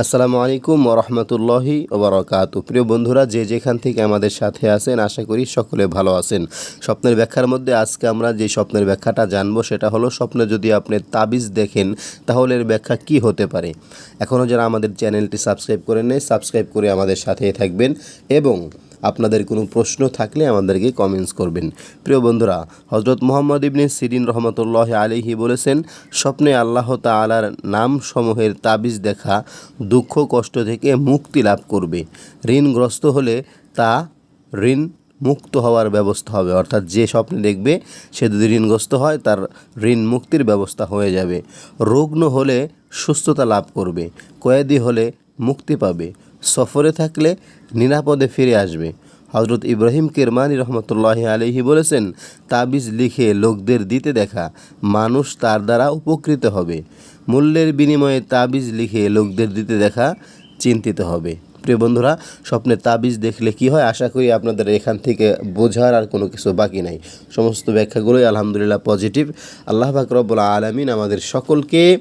আসসালামু আলাইকুম ওরহমতুল্লাহি ওবরাকাত প্রিয় বন্ধুরা, যে যেখান থেকে আমাদের সাথে আছেন, আশা করি সকলে ভালো আছেন। স্বপ্নের ব্যাখ্যার মধ্যে আজকে আমরা যে স্বপ্নের ব্যাখ্যাটা জানব, সেটা হলো স্বপ্নে যদি আপনি তাবিজ দেখেন, তাহলে এর ব্যাখ্যা কি হতে পারে? এখনও যারা আমাদের চ্যানেলটি সাবস্ক্রাইব করে নেয় সাবস্ক্রাইব করে আমাদের সাথে থাকবেন এবং আপনাদের কোনো প্রশ্ন থাকলে আমাদেরকে কমেন্টস করবেন। প্রিয় বন্ধুরা হজরত মোহাম্মদ ইবনে সিরিন রহমতুল্লাহ আলিহি বলেছেন, স্বপ্নে আল্লাহ তালার নাম সমূহের তাবিজ দেখা দুঃখ, কষ্ট থেকে মুক্তি লাভ করবে। ঋণগ্রস্ত হলে তা ঋণ মুক্ত হওয়ার ব্যবস্থা হবে। অর্থাৎ যে স্বপ্নে দেখবে, সে যদি ঋণগ্রস্ত হয়, তার ঋণ মুক্তির ব্যবস্থা হয়ে যাবে। রুগ্ন হলে সুস্থতা লাভ করবে। কয়েদি হলে মুক্তি পাবে। সফরে থাকলে নিরাপদে ফিরে আসবে। হজরত ইব্রাহিম কেরমানি রহমতুল্লাহ আলহি বলেছেন, তাবিজ লিখে লোকদের দিতে দেখা, মানুষ তার দ্বারা উপকৃত হবে। মূল্যের বিনিময়ে তাবিজ লিখে লোকদের দিতে দেখা চিন্তিত হবে। প্রিয় বন্ধুরা, স্বপ্নে তাবিজ দেখলে কি হয়? আশা করি আপনাদের এখান থেকে বোঝার আর কোনো কিছু বাকি নাই। সমস্ত ব্যাখ্যাগুলোই আলহামদুলিল্লাহ পজিটিভ। আল্লাহ পাক রব্বুল আলমিন আমাদের সকলকে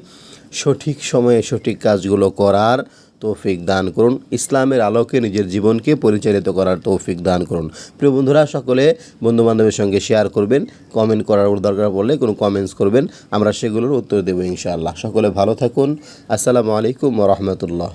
সঠিক সময়ে সঠিক কাজগুলো করার তৌফিক দান করুন। ইসলামের আলোকে নিজের জীবনকে পরিচালিত করার তৌফিক দান করুন। প্রিয় বন্ধুরা, সকলে বন্ধুবান্ধবের সঙ্গে শেয়ার করবেন কমেন্ট করার দরকার পড়লে কোনো কমেন্টস করবেন, আমরা সেগুলোর উত্তর দেবো ইনশাআল্লাহ। সকলে ভালো থাকুন। আসসালামু আলাইকুম রহমতুল্লাহ।